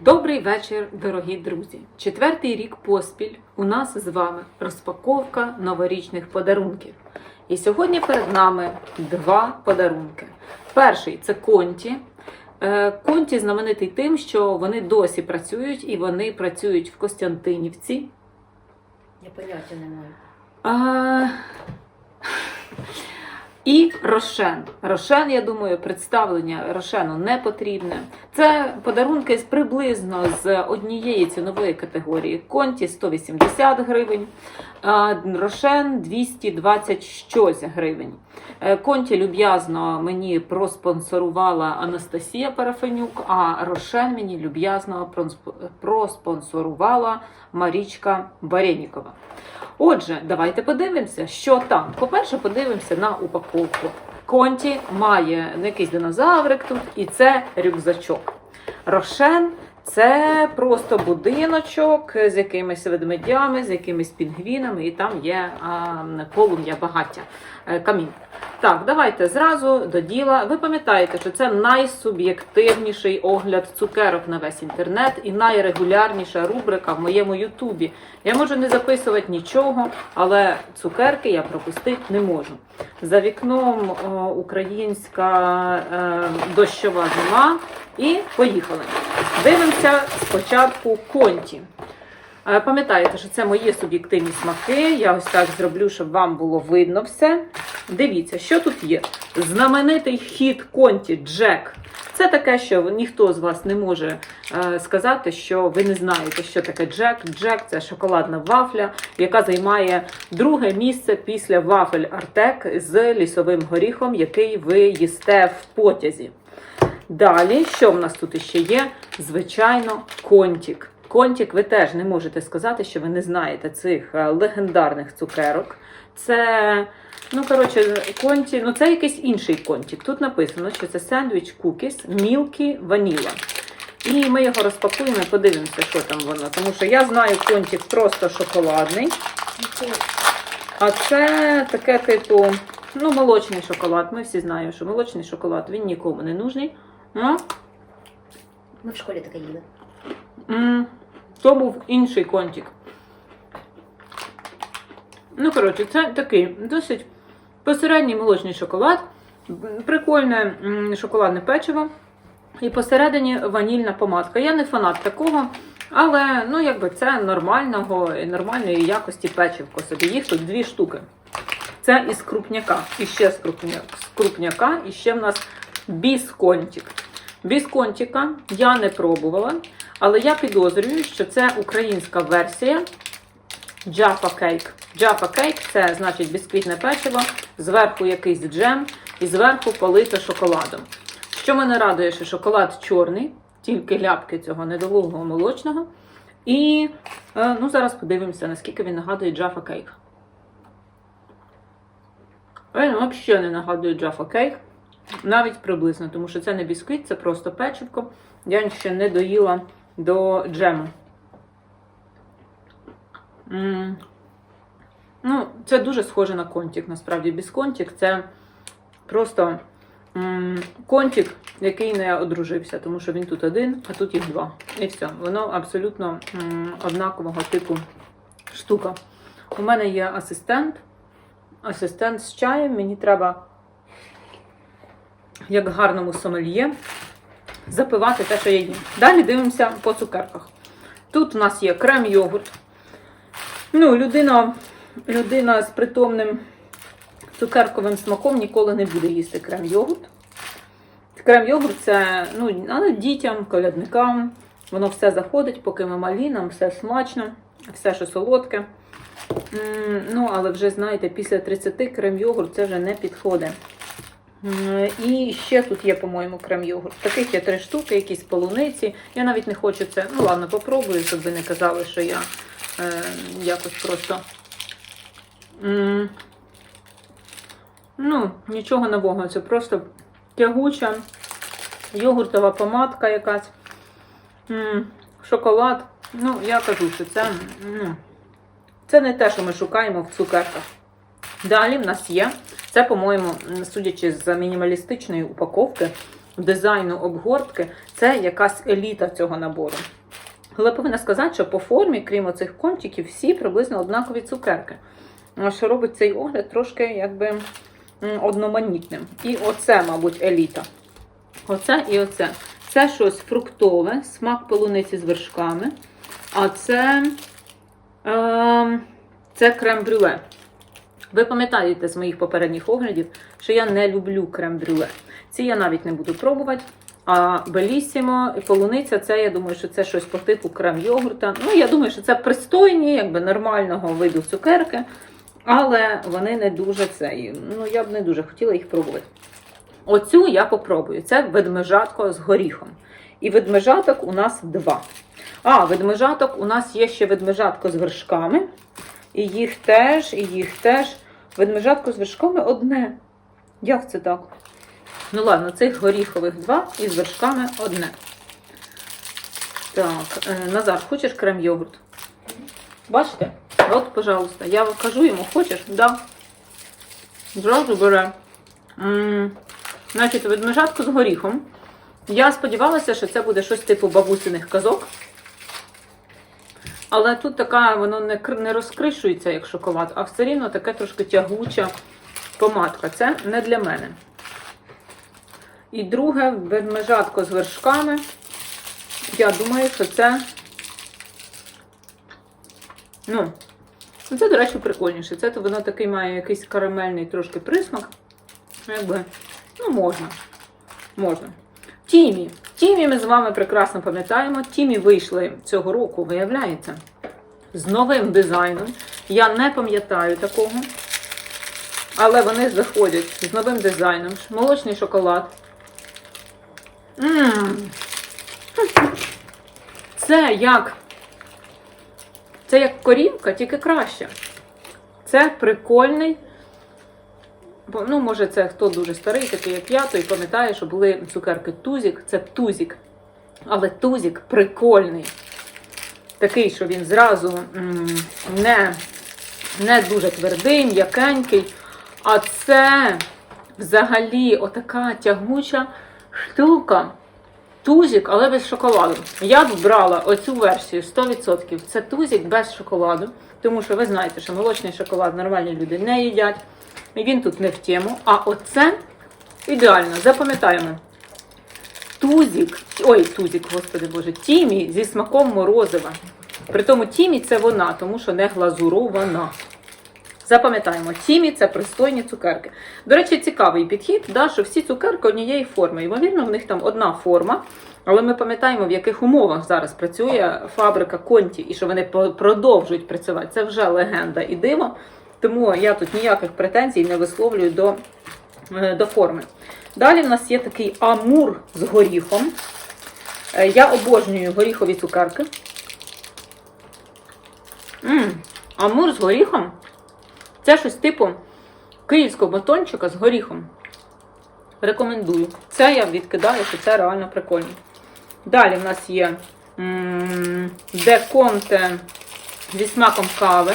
Добрий вечір, дорогі друзі! Четвертий рік поспіль у нас з вами розпаковка новорічних подарунків. І сьогодні перед нами два подарунки. Перший це конті. Е, Конті знаменитий тим, що вони досі працюють і вони працюють в Костянтинівці. Я поняття не маю. А... І Рошен. Рошен, я думаю, представлення Рошену не потрібне. Це подарунки з приблизно з однієї цінової категорії. Конті 180 гривень, Рошен 220 щось гривень. Е, Конті люб'язно мені проспонсорувала Анастасія Парафенюк, а Рошен мені люб'язно проспонсорувала Марічка Барєнікова. Отже, давайте подивимося, що там. По-перше, подивимося на упаковку. Конті має якийсь динозаврик тут, і це рюкзачок. Рошен це просто будиночок з якимись ведмедями, з якимись пінгвінами, і там є полум'я багаття, камінь. камін. Так, давайте зразу до діла. Ви пам'ятаєте, що це найсуб'єктивніший огляд цукерок на весь інтернет і найрегулярніша рубрика в моєму Ютубі. Я можу не записувати нічого, але цукерки я пропустити не можу. За вікном о, українська е, дощова зима. І поїхали. Дивимося спочатку конті. Пам'ятаєте, що це мої суб'єктивні смаки. Я ось так зроблю, щоб вам було видно все. Дивіться, що тут є. Знаменитий хід конті Джек. Це таке, що ніхто з вас не може е, сказати, що ви не знаєте, що таке Джек. Джек це шоколадна вафля, яка займає друге місце після вафель Артек з лісовим горіхом, який ви їсте в потязі. Далі, що в нас тут ще є? Звичайно, контік. Контік, ви теж не можете сказати, що ви не знаєте цих е, легендарних цукерок. Це, ну, коротше, конті, ну це якийсь інший контік. Тут написано, що це сендвіч кукіс Мілкі Ваніла. І ми його розпакуємо і подивимося, що там воно. Тому що я знаю контік просто шоколадний. А це таке, типу, ну, молочний шоколад. Ми всі знаємо, що молочний шоколад він нікому не нужний. Ну, Ми в школі таке їли. То був інший контик. Ну, коротше, це такий досить посередній молочний шоколад, прикольне шоколадне печиво. І посередині ванільна помадка. Я не фанат такого, але ну, якби це нормального, нормальної якості печивко собі. Їх тут дві штуки. Це із крупняка. І ще з крупняка, і ще в нас бісконтик. Бісконтика я не пробувала, але я підозрюю, що це українська версія Jaffa Cake. Jaffa Cake – це значить бісквітне печиво, зверху якийсь джем і зверху полито шоколадом. Що мене радує, що шоколад чорний, тільки ляпки цього недолугого молочного. І е, ну, зараз подивимося, наскільки він нагадує Jaffa Cake. Він взагалі не нагадує Jaffa Cake. Навіть приблизно, тому що це не бісквіт, це просто печивко. Я ще не доїла до джему. М. Ну, це дуже схоже на контік, насправді. Бісконтік це просто м, контік, який не одружився, тому що він тут один, а тут їх два. І все. Воно абсолютно м, однакового типу штука. У мене є асистент. Асистент з чаєм. Мені треба як гарному сомельє, запивати те, що я їм. Далі дивимося по цукерках. Тут у нас є крем-йогурт. Ну, людина, людина з притомним цукерковим смаком ніколи не буде їсти крем-йогурт. Крем-йогурт це ну, але дітям, колядникам. Воно все заходить, поки ми малі, нам все смачно, все, що солодке. Ну, але вже, знаєте, після 30 крем-йогурт це вже не підходить. М, І ще тут є, по-моєму, крем-йогурт. Таких є три штуки, якісь полуниці. Я навіть не хочу це. Ну, ладно, попробую, щоб ви не казали, що я е, якось просто. М, Ну, нічого нового. Це просто тягуча, йогуртова помадка якась. М, Шоколад. Ну, я кажу, що це, ну, це не те, що ми шукаємо в цукерках. Далі в нас є. Це, по-моєму, судячи з мінімалістичної упаковки, дизайну обгортки, це якась еліта цього набору. Але повинна сказати, що по формі, крім оцих кончиків, всі приблизно однакові цукерки. Що робить цей огляд трошки якби одноманітним. І оце, мабуть, еліта. Оце і оце. Це щось фруктове, смак полуниці з вершками. А це, е, це крем-брюле. Ви пам'ятаєте з моїх попередніх оглядів, що я не люблю крем-брюле. Ці я навіть не буду пробувати. А белісімо полуниця, це я думаю, що це щось по типу крем-йогурта. Ну, я думаю, що це пристойні, якби нормального виду цукерки, але вони не дуже це. Ну, я б не дуже хотіла їх пробувати. Оцю я попробую. Це ведмежатко з горіхом. І ведмежаток у нас два. А, ведмежаток у нас є ще ведмежатко з вершками. І їх теж, і їх теж. Ведмежатко з вершками одне. Як це так? Ну ладно, цих горіхових два і з вершками одне. Так, е, Назар, хочеш крем-йогурт? Бачите? От, пожалуйста, я кажу йому, хочеш? Да. Зразу бере. М, Значить, ведмежатку з горіхом. Я сподівалася, що це буде щось типу бабусиних казок. Але тут така, воно не, не розкришується, як шоколад, а все рівно таке трошки тягуча помадка. Це не для мене. І друге, ведмежатко з вершками. Я думаю, що це. Ну, це, до речі, прикольніше. Це то воно такий має якийсь карамельний трошки присмак. Якби, ну, можна. Можна. Тімі. Тімі ми з вами прекрасно пам'ятаємо. Тімі вийшли цього року, виявляється, з новим дизайном. Я не пам'ятаю такого. Але вони заходять з новим дизайном. Молочний шоколад. М. Це як. Це як корівка, тільки краще. Це прикольний. Ну, може, це хто дуже старий, такий як я, той пам'ятає, що були цукерки Тузік. Це Тузік. Але Тузік прикольний. Такий, що він зразу не, не дуже твердий, м'якенький. А це взагалі отака тягуча штука. Тузік, але без шоколаду. Я б брала оцю версію 100%. Це тузік без шоколаду. Тому що ви знаєте, що молочний шоколад нормальні люди не їдять. Він тут не в тему. А оце ідеально, запам'ятаємо. Тузік, ой, тузік, господи боже, тімі зі смаком морозива. При тому тімі це вона, тому що не глазурована. Запам'ятаємо, тімі це пристойні цукерки. До речі, цікавий підхід, да, що всі цукерки однієї форми. Ймовірно, в них там одна форма, але ми пам'ятаємо, в яких умовах зараз працює фабрика Конті і що вони продовжують працювати. Це вже легенда і диво. Тому я тут ніяких претензій не висловлюю до, е, до форми. Далі в нас є такий амур з горіхом. Е, Я обожнюю горіхові цукерки. М, амур з горіхом. Це щось типу київського батончика з горіхом. Рекомендую. Це я відкидаю, що це реально прикольно. Далі в нас є м, деконте зі смаком кави.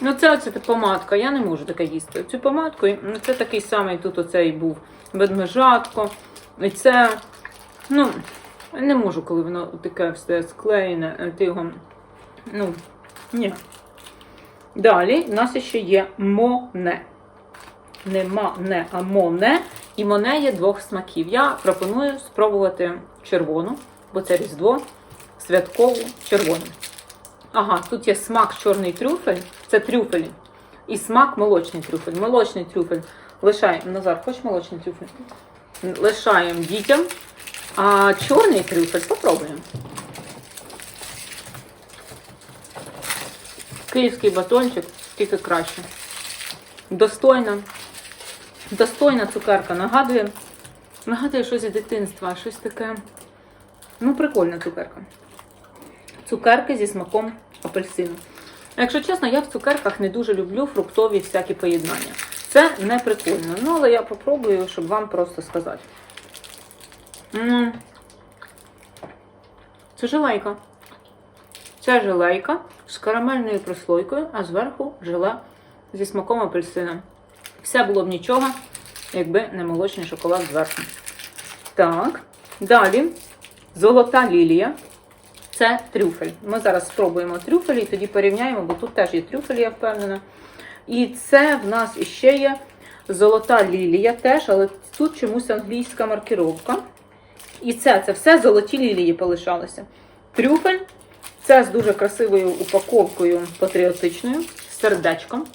Ну, це оце помадка. Я не можу таке їсти. Цю помадку, ну, це такий самий тут оцей був ведмежатко. І це, ну, не можу, коли воно таке все склеєне, е, ти його, ну, ні. Далі в нас ще є моне. Не мане, а моне. І моне є двох смаків. Я пропоную спробувати червону, бо це різдво, святкову червону. Ага, тут є смак чорний трюфель, це трюфель. І смак молочний трюфель. Молочний трюфель лишаємо. Назар, хочеш молочний трюфель? Лишаємо дітям. А чорний трюфель попробуємо. Київський батончик тільки краще. Достойна. Достойна цукерка. Нагадує, нагадує щось з дитинства, щось таке. Ну, прикольна цукерка. Цукерки зі смаком апельсину. Якщо чесно, я в цукерках не дуже люблю фруктові всякі поєднання. Це не прикольно. Ну, але я попробую, щоб вам просто сказати. Це желейка. Це желейка з карамельною прослойкою, а зверху желе зі смаком апельсина. Все було б нічого. якби не молочний шоколад зверху. Так, далі золота лілія. Це трюфель. Ми зараз спробуємо трюфель і тоді порівняємо, бо тут теж є трюфель, я впевнена. І це в нас іще є золота лілія теж, але тут чомусь англійська маркіровка. І це, це все золоті лілії полишалися. Трюфель це з дуже красивою упаковкою патріотичною, з сердечком.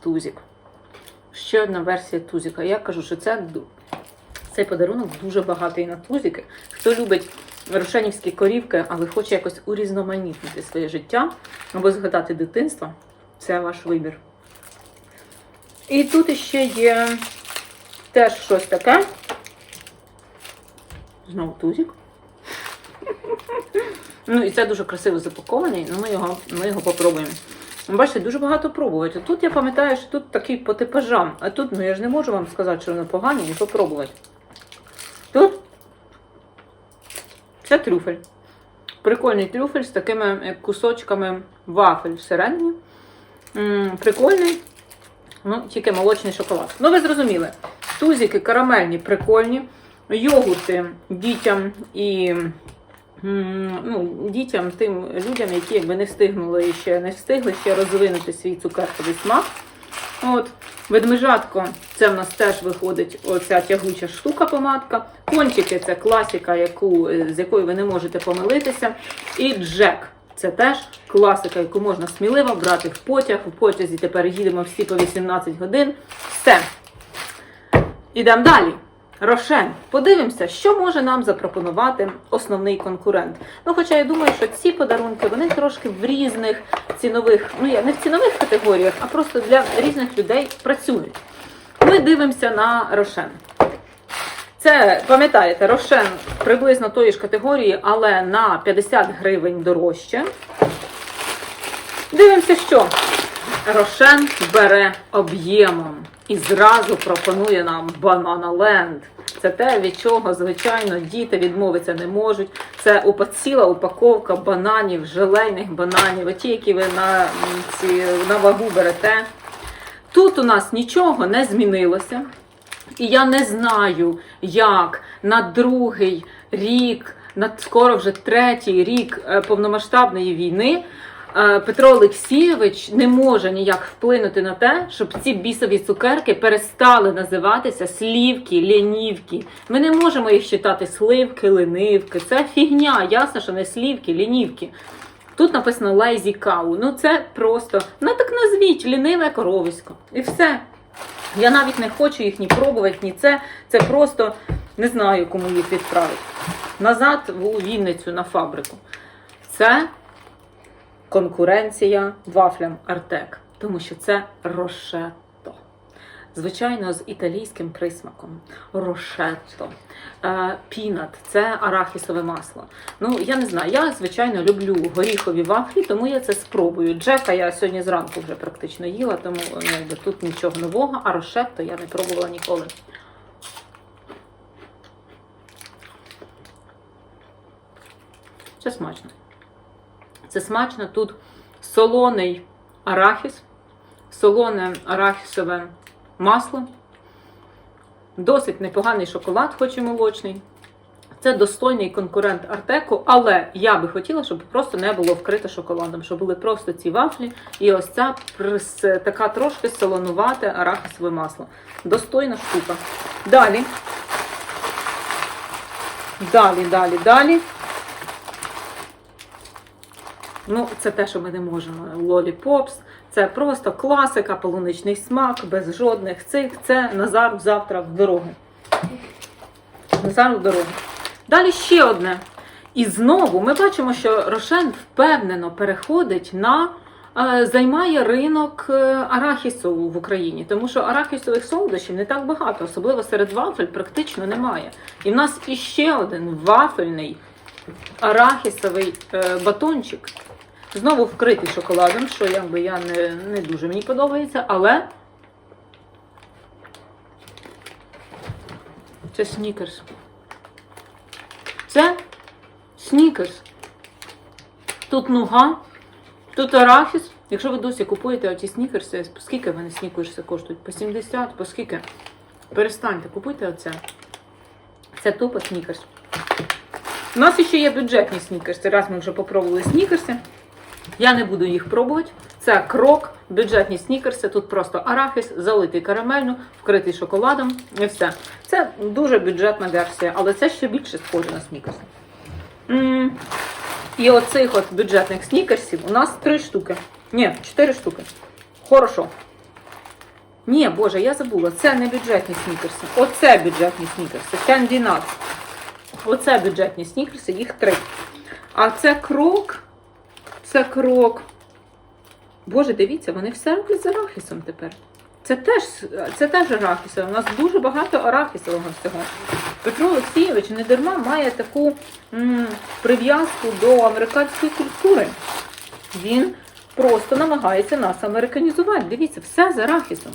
Тузик. Ще одна версія тузика. Я кажу, що це цей подарунок дуже багатий на тузики. Хто любить рошенівські корівки, але хоче якось урізноманітнити своє життя або згадати дитинство, це ваш вибір. І тут іще є теж щось таке. Знову тузик. Ну і це дуже красиво запакований, ну ми його, ми його попробуємо. Бачите, дуже багато пробувати. Тут я пам'ятаю, що тут такий по типажам, а тут ну я ж не можу вам сказати, що вони погані, і попробувати. Тут це трюфель. Прикольний трюфель з такими кусочками вафель всередині. Прикольний. Ну, тільки молочний шоколад. Ну, ви зрозуміли. Тузики карамельні, прикольні. Йогурти дітям і ну, дітям, тим людям, які якби не встигнули ще не встигли ще розвинути свій цукерковий смак. От, ведмежатко, це в нас теж виходить оця тягуча штука помадка. Кончики це класика, яку, е, з якою ви не можете помилитися. І Джек. Це теж класика, яку можна сміливо брати в потяг. В потязі тепер їдемо всі по 18 годин. Все. Ідемо далі. Рошен. Подивимося, що може нам запропонувати основний конкурент. Ну, хоча я думаю, що ці подарунки вони трошки в різних цінових, ну я не в цінових категоріях, а просто для різних людей працюють. Ми дивимося на Рошен. Це, пам'ятаєте, Рошен приблизно тої ж категорії, але на 50 гривень дорожче. Дивимося, що Рошен бере об'ємом і зразу пропонує нам Land. Це те, від чого, звичайно, діти відмовитися не можуть. Це ціла упаковка бананів, желейних бананів, оті, які ви на, ці, на вагу берете. Тут у нас нічого не змінилося. І я не знаю, як на другий рік, на скоро вже третій рік е, повномасштабної війни. Е, Петро Олексійович не може ніяк вплинути на те, щоб ці бісові цукерки перестали називатися слівки, лінівки. Ми не можемо їх читати сливки, ленивки. Це фігня. Ясно, що не слівки, лінівки. Тут написано lazy cow. Ну це просто. Ну так назвіть ліниве коровисько. І все. Я навіть не хочу їх ні пробувати, ні це. Це просто не знаю, кому їх відправити. Назад в Вінницю на фабрику. Це конкуренція вафлям Артек, тому що це рошетто. Звичайно, з італійським присмаком. Рошетто. Е, Пінат це арахісове масло. Ну, я не знаю, я, звичайно, люблю горіхові вафлі, тому я це спробую. Джека я сьогодні зранку вже практично їла, тому ну, якби тут нічого нового, а рошетто я не пробувала ніколи. Це смачно. Це смачно. Тут солоний арахіс, солоне арахісове масло, досить непоганий шоколад, хоч і молочний. Це достойний конкурент Артеку, але я би хотіла, щоб просто не було вкрито шоколадом, щоб були просто ці вафлі і ось ця така трошки солонувате арахісове масло. Достойна штука. Далі. Далі, далі, далі. Ну, це те, що ми не можемо. Лоліпопс. Це просто класика, полуничний смак, без жодних цих. Це Назар завтра в дорогу. Назар в дорогу. Далі ще одне. І знову ми бачимо, що Рошен впевнено переходить на. е, Займає ринок е, арахісу в Україні, тому що арахісових солодощів не так багато, особливо серед вафель практично немає. І в нас іще один вафельний арахісовий е, батончик. Знову вкритий шоколадом, що якби я не, не дуже мені подобається, але це снікерс. Це снікерс. Тут нуга, тут арахіс Якщо ви досі купуєте оті снікерси, скільки вони снікерси коштують? По 70, по скільки? Перестаньте, купуйте оце. Це тупо снікерс. У нас ще є бюджетні снікерси. Раз ми вже попробували снікерси. Я не буду їх пробувати. Це крок, бюджетні снікерси. Тут просто арахіс, залитий карамельно, вкритий шоколадом і все. Це дуже бюджетна версія, але це ще більше схоже на снікерс. М, І оцих от бюджетних снікерсів у нас три штуки. Ні, чотири штуки. Хорошо. Ні, боже, я забула. Це не бюджетні снікерси. Оце бюджетні снікерси. Candy. Оце бюджетні снікерси, їх три. А це крок. Це крок. Боже, дивіться, вони все роблять з арахісом тепер. Це теж, це теж арахісове. У нас дуже багато арахісового всього. Петро Олексійович не дарма має таку м, прив'язку до американської культури. Він просто намагається нас американізувати. Дивіться, все з арахісом.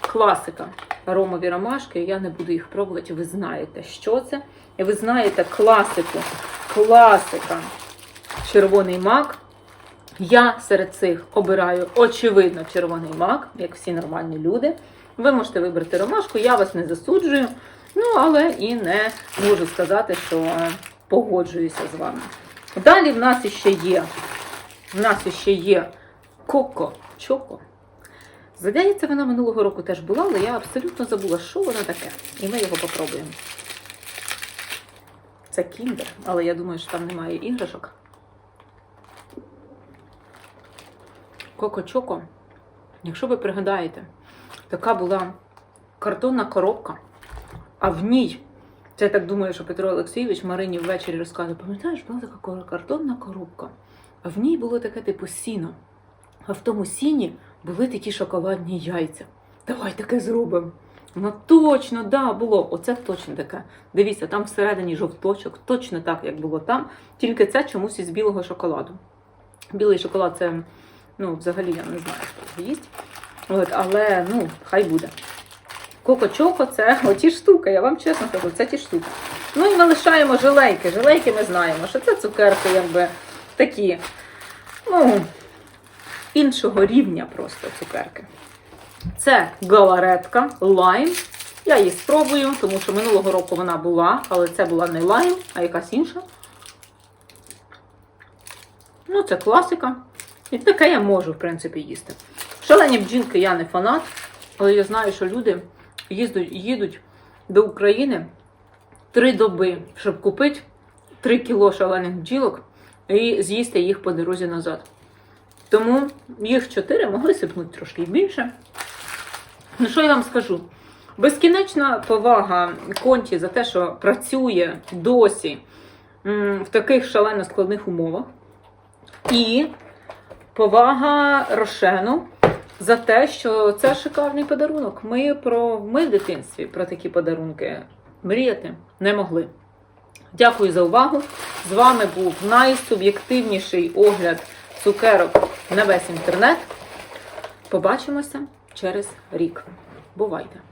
Класика. Ромові ромашки, я не буду їх пробувати, ви знаєте, що це. І ви знаєте класику. Класика. Червоний мак. Я серед цих обираю, очевидно, червоний мак, як всі нормальні люди. Ви можете вибрати ромашку, я вас не засуджую, ну але і не можу сказати, що е, погоджуюся з вами. Далі в нас іще є. В нас іще є Коко Чоко. Здається, вона минулого року теж була, але я абсолютно забула, що воно таке. І ми його попробуємо. Це кіндер, але я думаю, що там немає іграшок. Коко Чоко, якщо ви пригадаєте, така була картонна коробка, а в ній, це я так думаю, що Петро Олексійович Марині ввечері розказує, пам'ятаєш, була така картонна коробка, а в ній було таке типу сіно. А в тому сіні були такі шоколадні яйця. Давай таке зробимо. Ну точно, да, було. Оце точно таке. Дивіться, там всередині жовточок, точно так, як було там, тільки це чомусь із білого шоколаду. Білий шоколад це, ну, взагалі я не знаю, хто його їсть. От, але ну, хай буде. Коко-чоко це оті штуки, я вам чесно кажу, це ті штуки. Ну і ми лишаємо жилейки. Жилейки ми знаємо, що це цукерки, якби такі, ну, іншого рівня просто цукерки. Це галаретка лайм. Я її спробую, тому що минулого року вона була, але це була не лайм, а якась інша. Ну, це класика. І таке я можу, в принципі, їсти. Шалені бджілки я не фанат, але я знаю, що люди їздять, їдуть до України три доби, щоб купити 3 кіло шалених бджілок і з'їсти їх по дорозі назад. Тому їх чотири могли сипнути трошки більше. Ну, що я вам скажу? Безкінечна повага Конті за те, що працює досі в таких шалено складних умовах. І повага Рошену за те, що це шикарний подарунок. Ми про ми в дитинстві про такі подарунки мріяти не могли. Дякую за увагу. З вами був найсуб'єктивніший огляд цукерок на весь інтернет. Побачимося через рік. Бувайте!